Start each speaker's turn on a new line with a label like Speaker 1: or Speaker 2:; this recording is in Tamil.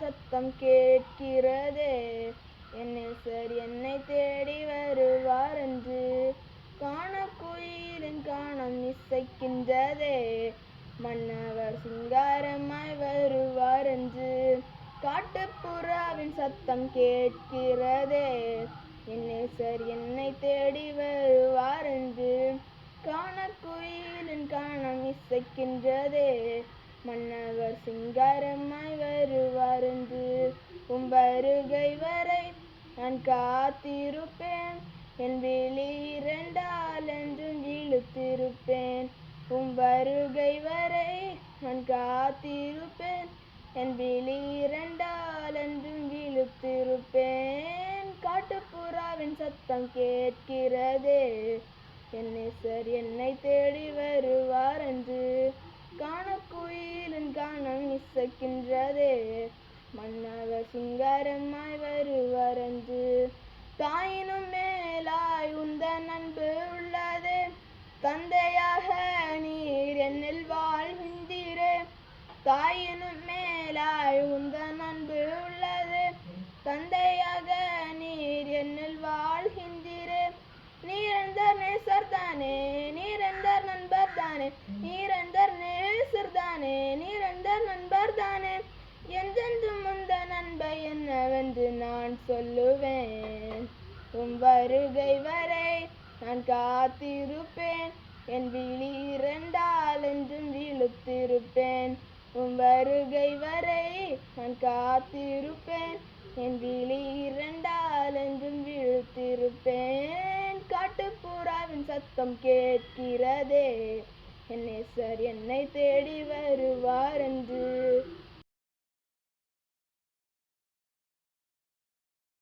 Speaker 1: சத்தம் கேட்கிறதே. என்னை சார் என்னை தேடி வருவார் என்று காண குயிலின் காணம் இசைக்கின்றதே. மன்னவர் சிங்காரமாய் வருவார் என்று காட்டுப்புறாவின் சத்தம் கேட்கிறதே. என்னை சார் என்னை தேடி வருவார் என்று காண குயிலின் காணம் இசைக்கின்றதே. மன்னவர் சிங்காரமாய் வருவார் நான் காத்திருப்பேன். என் விழி இரண்டால் என்றும் இழுத்திருப்பேன். உம் வருகை வரை நான் காத்திருப்பேன். என் விழி இரண்டால் என்றும் இழுத்திருப்பேன். காட்டுப்புறாவின் சத்தம் கேட்கிறதே. என்னை சார் என்னை தேடி வருவார் என்று. காணக்குயிலின் காணம் இசைக்கின்றதே மன்னவர் சிங்காரமாய் வருவார் தாயினும் மேலாய் உந்த அன்பு உள்ளதே. தந்தையாக நீர் என்னில் வாழ்கின்றீரே. தாயினும் மேலாய் உந்த அன்பு உள்ளது. தந்தை நான் சொல்லுவேன். உம் வருகை வரை நான் காத்திருப்பேன். என் விழி இரண்டால் என்றும் விழுத்திருப்பேன். உம் வருகை வரை நான் காத்திருப்பேன். என் விழி இரண்டால் என்றும் விழுத்திருப்பேன். காட்டுப்புறாவின் சத்தம் கேட்கிறதே. என்னை சார் என்னை தேடி வருவார் என்று.